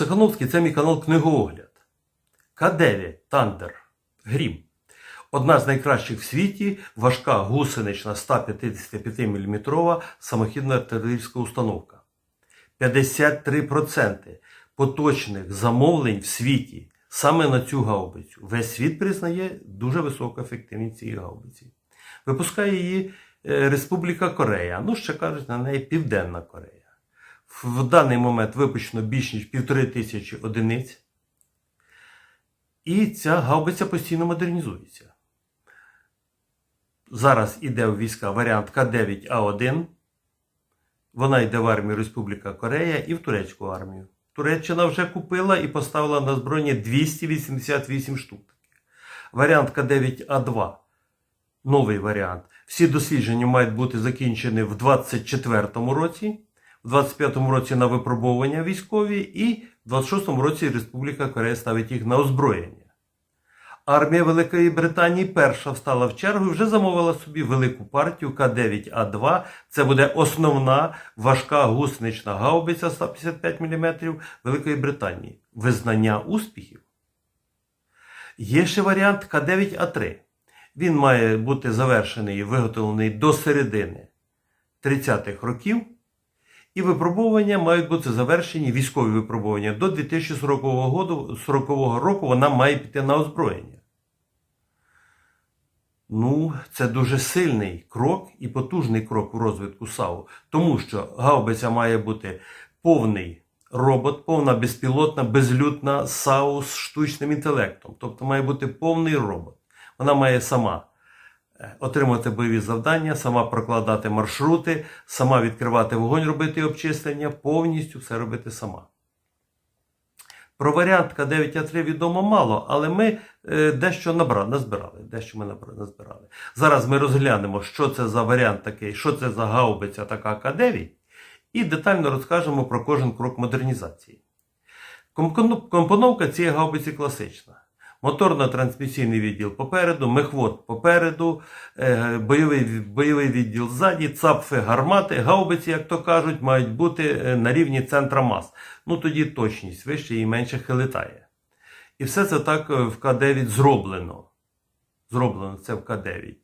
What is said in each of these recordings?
Леонід це мій канал Книгоогляд. К9 Тандер Грім. Одна з найкращих в світі важка гусенична 155 мм самохідна артилерійська установка. 53% поточних замовлень в світі саме на цю гаубицю. Весь світ признає дуже високу ефективність цієї гаубиці. Випускає її е, Республіка Корея, ну ще кажуть на неї Південна Корея. В даний момент випущено більш ніж півтори тисячі одиниць. І ця гаубиця постійно модернізується. Зараз іде у війська варіант К9А1. Вона йде в армію Республіка Корея і в турецьку армію. Туреччина вже купила і поставила на збройні 288 штук. Варіант К9А2. Новий варіант. Всі дослідження мають бути закінчені в 2024 році, в 2025 році на випробовування військові, і в 2026 році Республіка Корея ставить їх на озброєння. Армія Великої Британії перша встала в чергу і вже замовила собі велику партію К9А2. Це буде основна важка гусенична гаубиця 155 мм Великої Британії. Визнання успіхів. Є ще варіант К9А3. Він має бути завершений і виготовлений до середини 30-х років. І випробування мають бути завершені, військові випробування до 2040 року, 40 року вона має піти на озброєння. Ну, це дуже сильний крок і потужний крок у розвитку САУ, тому що гаубиця має бути повний робот, повна безпілотна, безлютна САУ з штучним інтелектом. Тобто має бути повний робот. Вона має сама отримувати бойові завдання, сама прокладати маршрути, сама відкривати вогонь, робити обчислення, повністю все робити сама. Про варіант К9А3 відомо мало, але ми е, дещо набрали, назбирали. Дещо ми назбирали. Зараз ми розглянемо, що це за варіант такий, що це за гаубиця така К9, і детально розкажемо про кожен крок модернізації. Компоновка цієї гаубиці класична. Моторно-трансмісійний відділ попереду, мехвод попереду, е, бойовий, бойовий відділ ззаді, цапфи, гармати, гаубиці, як то кажуть, мають бути е, на рівні центра мас. Ну тоді точність вище і менше хилитає. І все це так е, в К9 зроблено. Зроблено це в К9.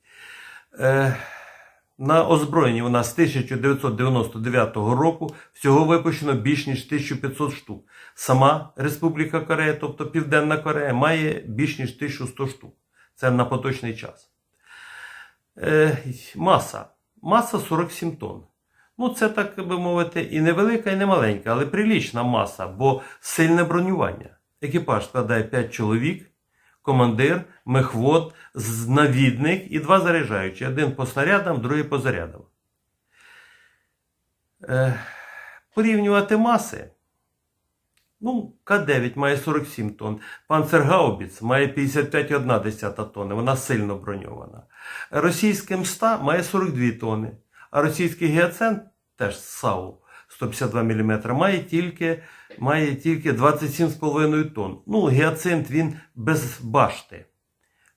На озброєнні вона з 1999 року всього випущено більш ніж 1500 штук. Сама Республіка Корея, тобто Південна Корея, має більш ніж 1100 штук. Це на поточний час. Е, маса. Маса 47 тонн. Ну, це, так би мовити, і невелика, і не маленька, але прилічна маса, бо сильне бронювання. Екіпаж складає 5 чоловік, командир, мехвод, навідник і два заряджаючі. Один по снарядам, другий по зарядам. Е, порівнювати маси. Ну, К9 має 47 тонн. Панцергаубіц має 55,1 тонни. Вона сильно броньована. Російське МСТА має 42 тонни. А російський гіацент, теж САУ 152 мм, має тільки, має тільки 27,5 тонн. Ну, гіацинт він без башти.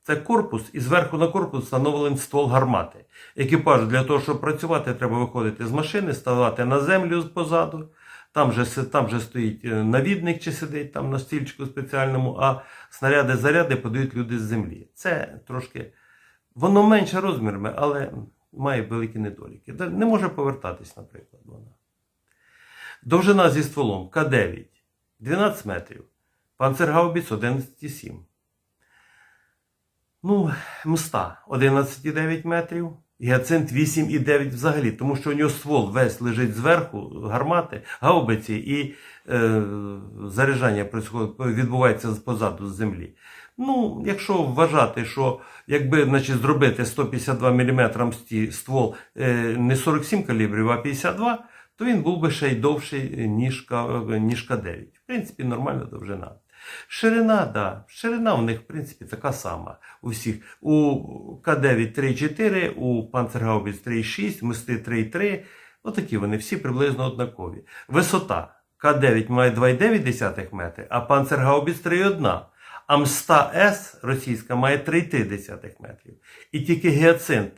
Це корпус, і зверху на корпус встановлений ствол гармати. Екіпаж для того, щоб працювати, треба виходити з машини, ставати на землю позаду. Там же, там же стоїть е, навідник чи сидить там на стільчику спеціальному, а снаряди заряди подають люди з землі. Це трошки. Воно менше розмірами, але має великі недоліки. Не може повертатись, наприклад. Довжина зі стволом К9 12 метрів. Панцергаубіц 11,7. Ну, мста 11,9 метрів. Гіацинт 8,9 взагалі, тому що у нього ствол весь лежить зверху, гармати, гаубиці і е, заряджання відбувається позаду з землі. Ну, якщо вважати, що якби значить, зробити 152 мм ствол е, не 47 калібрів, а 52, то він був би ще й довший, К- ніж К9. В принципі, нормальна довжина. Ширина, да. Ширина у них, в принципі, така сама. У всіх. У К9 3,4, у Панцергаубіц 3,6, Мисти 3,3. Отакі вони всі приблизно однакові. Висота. К9 має 2,9 метри, а Панцергаубіц 3,1. А Мста С російська має 3,3 метрів. І тільки гіацинт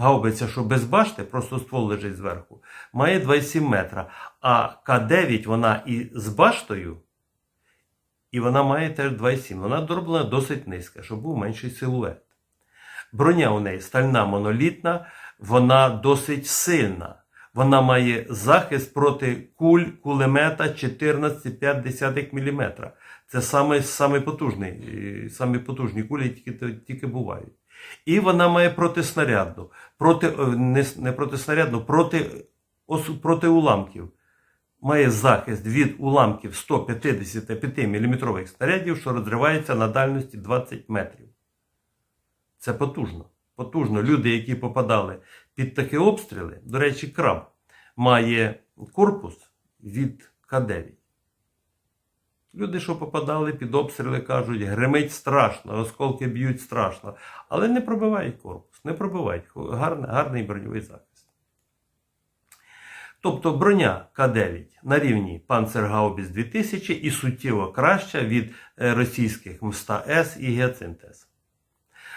гаубиця, що без башти, просто ствол лежить зверху, має 27 метра. А К9 вона і з баштою, і вона має теж 2,7. Вона дороблена досить низька, щоб був менший силует. Броня у неї стальна монолітна, вона досить сильна. Вона має захист проти куль кулемета 14,5 мм. Це саме, саме потужний, е, самі потужні кулі, тільки, тільки бувають. І вона має протиснарядну, проти, е, не, не протиснарядну, проти, проти уламків. Має захист від уламків 155 мм снарядів, що розриваються на дальності 20 метрів. Це потужно. Потужно. Люди, які попадали під такі обстріли, до речі, краб має корпус від К9. Люди, що попадали під обстріли, кажуть, гримить страшно, осколки б'ють страшно, але не пробивають корпус, не пробивають. Гарний, гарний броньовий захист. Тобто броня К9 на рівні Панцергаубіс 2000 і суттєво краща від е, російських Мста С і Гіацинт С.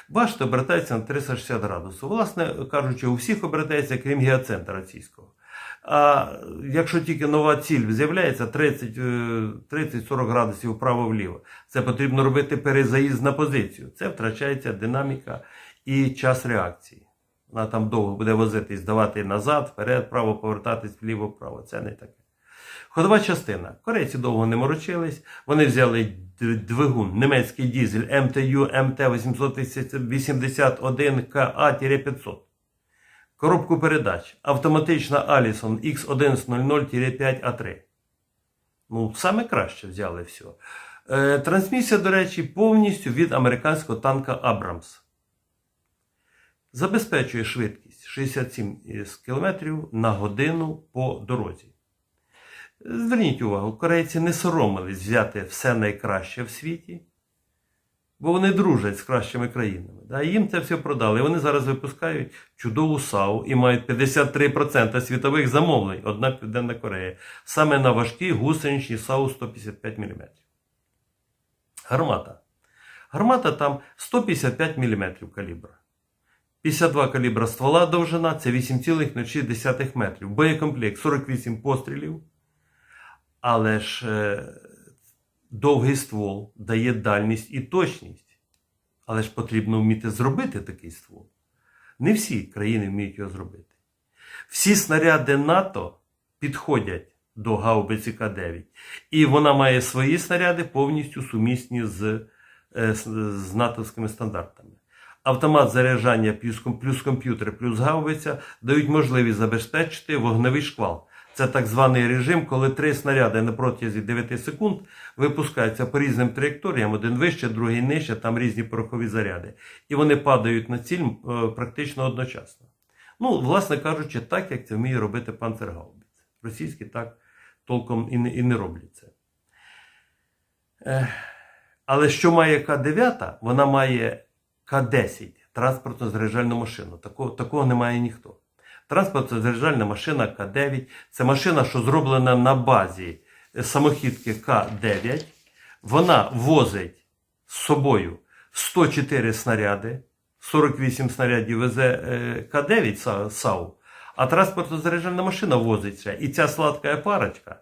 Башта обертається на 360 градусів. Власне кажучи, у всіх обертається, крім гіацента російського. А якщо тільки нова ціль з'являється 30, е, 30-40 градусів вправо-вліво, це потрібно робити перезаїзд на позицію. Це втрачається динаміка і час реакції. Вона там довго буде возитись, давати назад, вперед, вправо, повертатись вліво, вправо. Це не таке. Ходова частина. Корейці довго не морочились. Вони взяли двигун, німецький дізель МТУ МТ-881КА-500. Коробку передач. Автоматична Allison X1100-5А3. Ну, саме краще взяли все. Е, трансмісія, до речі, повністю від американського танка Абрамс. Забезпечує швидкість 67 км на годину по дорозі. Зверніть увагу, корейці не соромились взяти все найкраще в світі, бо вони дружать з кращими країнами. Да? Їм це все продали. Вони зараз випускають чудову САУ і мають 53% світових замовлень, одна Південна Корея, саме на важкі гусеничні САУ 155 мм. Гармата. Гармата там 155 мм калібра. 52 калібра ствола довжина це 8,06 метрів. Боєкомплект 48 пострілів. Але ж е, довгий ствол дає дальність і точність. Але ж потрібно вміти зробити такий ствол. Не всі країни вміють його зробити. Всі снаряди НАТО підходять до гаубиці К-9. І вона має свої снаряди повністю сумісні з, е, з, натовськими стандартами. Автомат заряджання плюс комп'ютер плюс гаубиця дають можливість забезпечити вогневий шквал. Це так званий режим, коли три снаряди на протязі 9 секунд випускаються по різним траєкторіям, один вище, другий нижче, там різні порохові заряди. І вони падають на ціль е, практично одночасно. Ну, власне кажучи, так як це вміє робити панцергаубіц. Російські так толком і не, і не роблять це. Але що має К-9? Вона має К-10 транспортно заряджальну машину. Такого, такого не ніхто. Транспортно заряджальна машина К-9 це машина, що зроблена на базі самохідки К-9. Вона возить з собою 104 снаряди, 48 снарядів везе е, К-9 САУ, а транспортно заряджальна машина возить ще. І ця сладка парочка,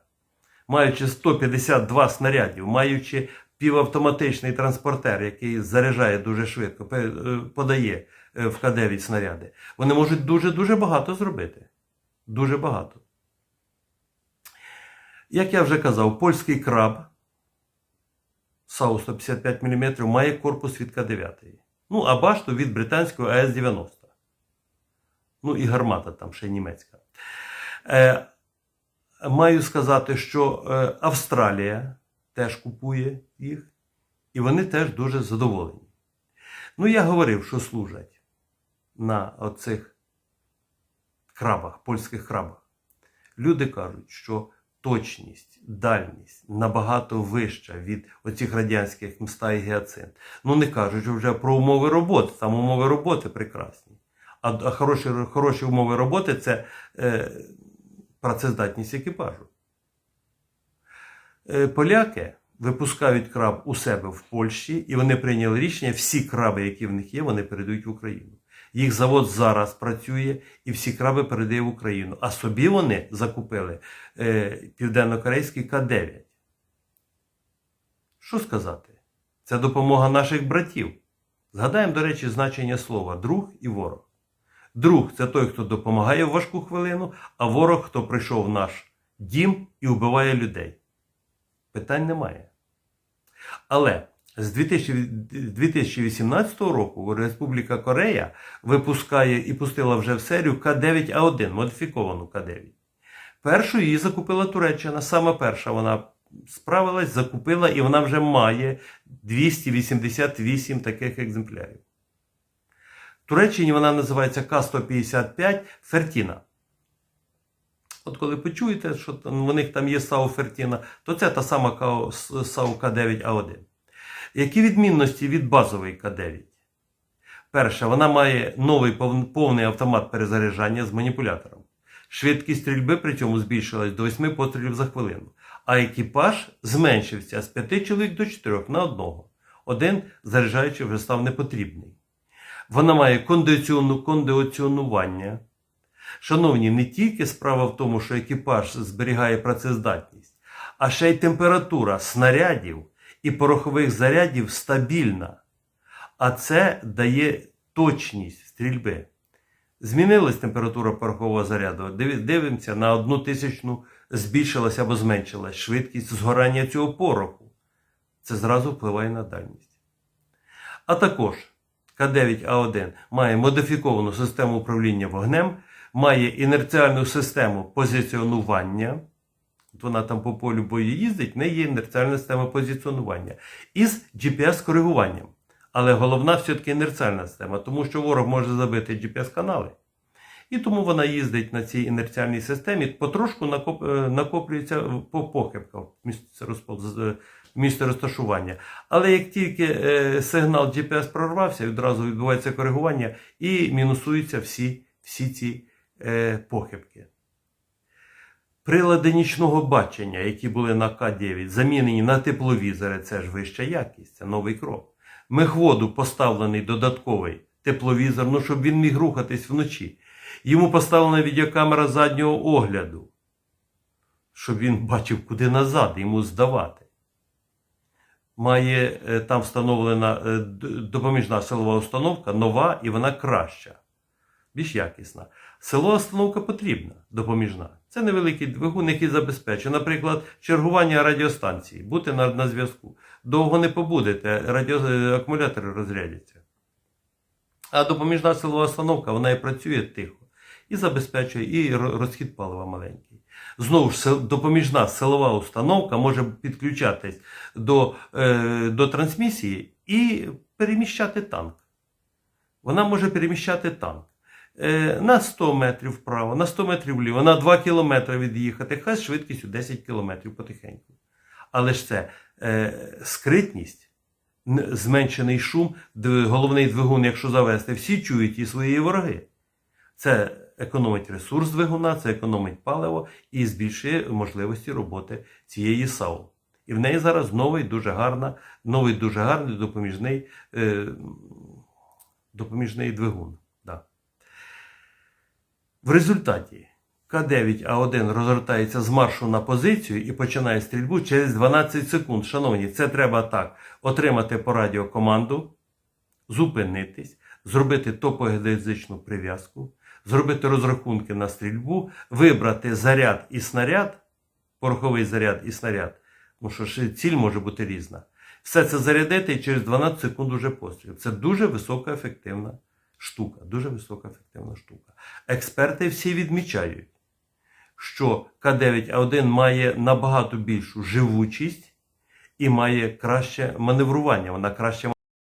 маючи 152 снарядів, маючи півавтоматичний транспортер, який заряджає дуже швидко, е, подає в К-9 снаряди, вони можуть дуже-дуже багато зробити. Дуже багато. Як я вже казав, польський краб САУ 155 мм має корпус від К-9. Ну, а башту від британського АС-90. Ну і гармата там ще німецька. Е, маю сказати, що е, Австралія теж купує їх, і вони теж дуже задоволені. Ну, я говорив, що служать на оцих крабах, польських крабах. Люди кажуть, що точність, дальність набагато вища від оцих радянських мста і гіацинт. Ну, не кажуть вже про умови роботи, там умови роботи прекрасні. А, хороші, хороші умови роботи це е, працездатність екіпажу. Е, поляки випускають краб у себе в Польщі, і вони прийняли рішення, всі краби, які в них є, вони передають в Україну. Їх завод зараз працює і всі краби передає в Україну. А собі вони закупили е, південно-корейський К-9. Що сказати? Це допомога наших братів. Згадаємо, до речі, значення слова друг і ворог. Друг це той, хто допомагає в важку хвилину, а ворог, хто прийшов в наш дім і вбиває людей. Питань немає. Але з 2018 року Республіка Корея випускає і пустила вже в серію К9А1, модифіковану К9. Першу її закупила Туреччина, саме перша вона справилась, закупила, і вона вже має 288 таких екземплярів. В Туреччині вона називається К-155 Фертіна. От коли почуєте, що у них там є САУ Фертіна, то це та сама САУ К9А1. Які відмінності від базової К9? Перше, вона має новий повний автомат перезаряджання з маніпулятором. Швидкість стрільби при цьому збільшилась до 8 пострілів за хвилину, а екіпаж зменшився з 5 чоловік до 4 на одного. Один заряджаючий вже став непотрібний. Вона має кондиціону, кондиціонування. Шановні, не тільки справа в тому, що екіпаж зберігає працездатність, а ще й температура снарядів і порохових зарядів стабільна. А це дає точність стрільби. Змінилась температура порохового заряду. Дивимося, на одну тисячну збільшилася або зменшилась швидкість згорання цього пороху. Це зразу впливає на дальність. А також К9А1 має модифіковану систему управління вогнем, має інерціальну систему позиціонування. От Вона там по полю бою їздить, в неї є інерціальна система позиціонування із GPS-коригуванням. Але головна все-таки інерціальна система, тому що ворог може забити GPS-канали. І тому вона їздить на цій інерціальній системі, потрошку е, накоплюється по похибках місце розташування. Але як тільки е, сигнал GPS прорвався, відразу відбувається коригування і мінусуються всі, всі ці е, похибки. Прилади нічного бачення, які були на К9, замінені на тепловізори, це ж вища якість, це новий крок. Мехводу поставлений додатковий тепловізор, ну щоб він міг рухатись вночі. Йому поставлена відеокамера заднього огляду, щоб він бачив, куди назад йому здавати. Має е, там встановлена е, допоміжна силова установка, нова і вона краща, більш якісна. Силова установка потрібна, допоміжна. Це невеликий двигун, який забезпечує, наприклад, чергування радіостанції, бути на, на зв'язку. Довго не побудете, радіо, е, акумулятори розрядяться. А допоміжна силова установка, вона і працює тихо, і забезпечує, і розхід палива маленький. Знову ж, допоміжна силова установка може підключатись до, е, до трансмісії і переміщати танк. Вона може переміщати танк на 100 метрів вправо, на 100 метрів вліво, на 2 кілометри від'їхати, хай з швидкістю 10 кілометрів потихеньку. Але ж це е, скритність, зменшений шум, головний двигун, якщо завести, всі чують і свої вороги. Це економить ресурс двигуна, це економить паливо і збільшує можливості роботи цієї САУ. І в неї зараз новий дуже гарна, новий дуже гарний допоміжний, е, допоміжний двигун. В результаті К9А1 розгортається з маршу на позицію і починає стрільбу через 12 секунд. Шановні, це треба так: отримати по радіо команду, зупинитись, зробити топогеодезичну прив'язку, зробити розрахунки на стрільбу, вибрати заряд і снаряд, пороховий заряд і снаряд, тому що ціль може бути різна. Все це зарядити і через 12 секунд уже постріл. Це дуже високоефективна штука. Дуже висока ефективна штука. Експерти всі відмічають, що К9А1 має набагато більшу живучість і має краще маневрування. Вона краще